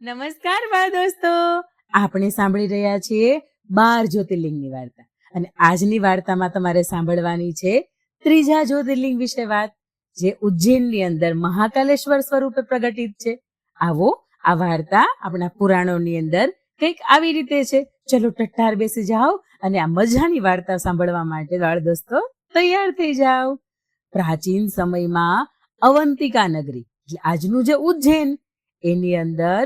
નમસ્કાર બાળ દોસ્તો. આપણે સાંભળી રહ્યા છીએ બાર જ્યોતિર્લિંગની વાર્તા. અને આજની વાર્તામાં તમારે સાંભળવાની છે ત્રીજા જ્યોતિર્લિંગ વિશે વાત, જે ઉજ્જૈનની અંદર મહાકાલેશ્વર સ્વરૂપે પ્રગટિત છે. આવો, આ વાર્તા આપણા પુરાણોની અંદર કંઈક આવી રીતે છે. ચલો ટટ્ટાર બેસી જાઓ અને આ મજાની વાર્તા સાંભળવા માટે બાળ દોસ્તો તૈયાર થઈ જાઓ. પ્રાચીન સમયમાં અવંતિકા નગરી, એટલે આજનું જે ઉજ્જૈન, એની અંદર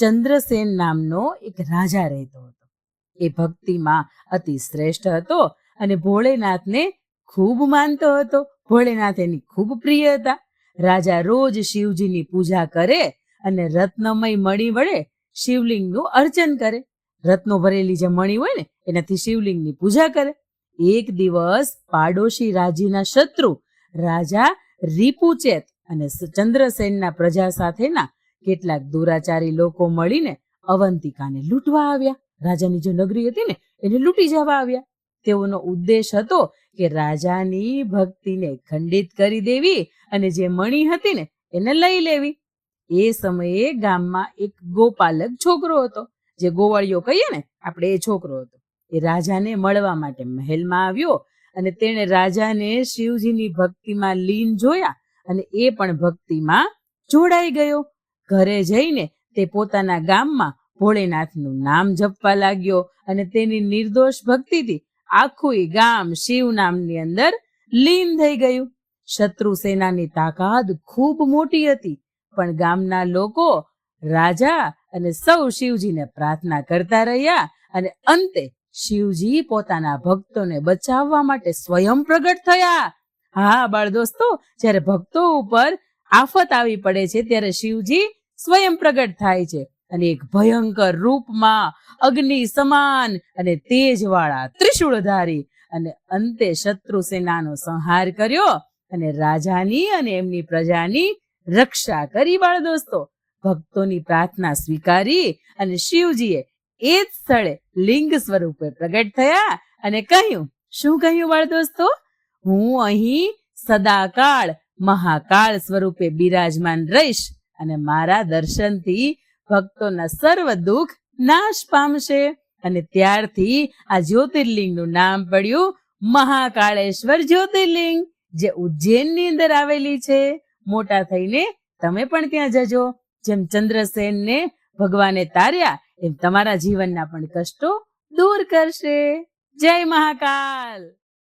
ચંદ્રસેન નામનો એક રાજા રહેતો હતો. એ ભક્તિમાં અતિ શ્રેષ્ઠ હતો અને ભોળેનાથને ખૂબ માનતો હતો. ભોળેનાથ એની ખૂબ પ્રિય હતા. રાજા રોજ શિવજીની પૂજા કરે અને રત્નમય મણી વડે શિવલિંગનું અર્ચન કરે. રત્નો ભરેલી જે મણી હોય ને, એનાથી શિવલિંગની પૂજા કરે. એક દિવસ પાડોશી રાજીના શત્રુ રાજા રીપુચેત અને ચંદ્રસેનના પ્રજા સાથેના કેટલાક દુરાચારી લોકો મળીને અવંતિકાને લૂંટવા આવ્યા. રાજાની જે નગરી હતી ને, એને લૂંટી જવા આવ્યા. તેઓનો ઉદ્દેશ હતો કે રાજાની ભક્તિને ખંડિત કરી દેવી અને જે મણી હતી ને, એને લઈ લેવી. એ સમયે ગામમાં એક ગોપાલક છોકરો હતો. જે ગોવાળિયો કહીએ ને, આપણે એ છોકરો હતો. એ રાજાને મળવા માટે મહેલમાં આવ્યો અને તેણે રાજાને શિવજીની ભક્તિમાં લીન જોયા અને એ પણ ભક્તિમાં જોડાઈ ગયો. ઘરે જઈને તે પોતાના ગામમાં ભોળેનાથનું નામ જપવા લાગ્યો અને તેની નિર્દોષ ભક્તિથી આખું ગામ શિવ નામની અંદર લીન થઈ ગયું. શત્રુ સેનાની તાકાત ખૂબ મોટી હતી, પણ ગામના લોકો રાજા અને સૌ શિવજીને પ્રાર્થના કરતા રહ્યા અને અંતે શિવજી પોતાના ભક્તોને બચાવવા માટે સ્વયં પ્રગટ થયા. હા, બાળ દોસ્તો, જ્યારે ભક્તો ઉપર આફત આવી પડે છે, ત્યારે શિવજી સ્વયં પ્રગટ થાય છે અને એક ભયંકર રૂપમાં અગ્નિ સમાન અને તેજવાળા ત્રિશુળધારી અને અંતે શત્રુ સેનાનો સંહાર કર્યો અને રાજાની અને એમની પ્રજાની રક્ષા કરી બાળ દોસ્તો ભક્તોની પ્રાર્થના સ્વીકારી અને શિવજીએ એ જ સ્થળે લિંગ સ્વરૂપે પ્રગટ થયા અને કહ્યું, શું કહ્યું બાળ દોસ્તો હું અહીં સદાકાળ મહાકાળ સ્વરૂપે બિરાજમાન રહીશ. અને મારા દર્શનથી ભક્તોના સર્વ દુઃખ નાશ પામશે. અને ત્યારથી આ જ્યોતિર્લિંગનું નામ પડ્યું મહાકાળેશ્વર જ્યોતિર્લિંગ, જે ઉજ્જૈનની અંદર આવેલી છે. મોટા થઈને તમે પણ ત્યાં જજો. જેમ ચંદ્રસેનને ભગવાને તાર્યા, એમ તમારા જીવનના પણ કષ્ટો દૂર કરશે. જય મહાકાલ!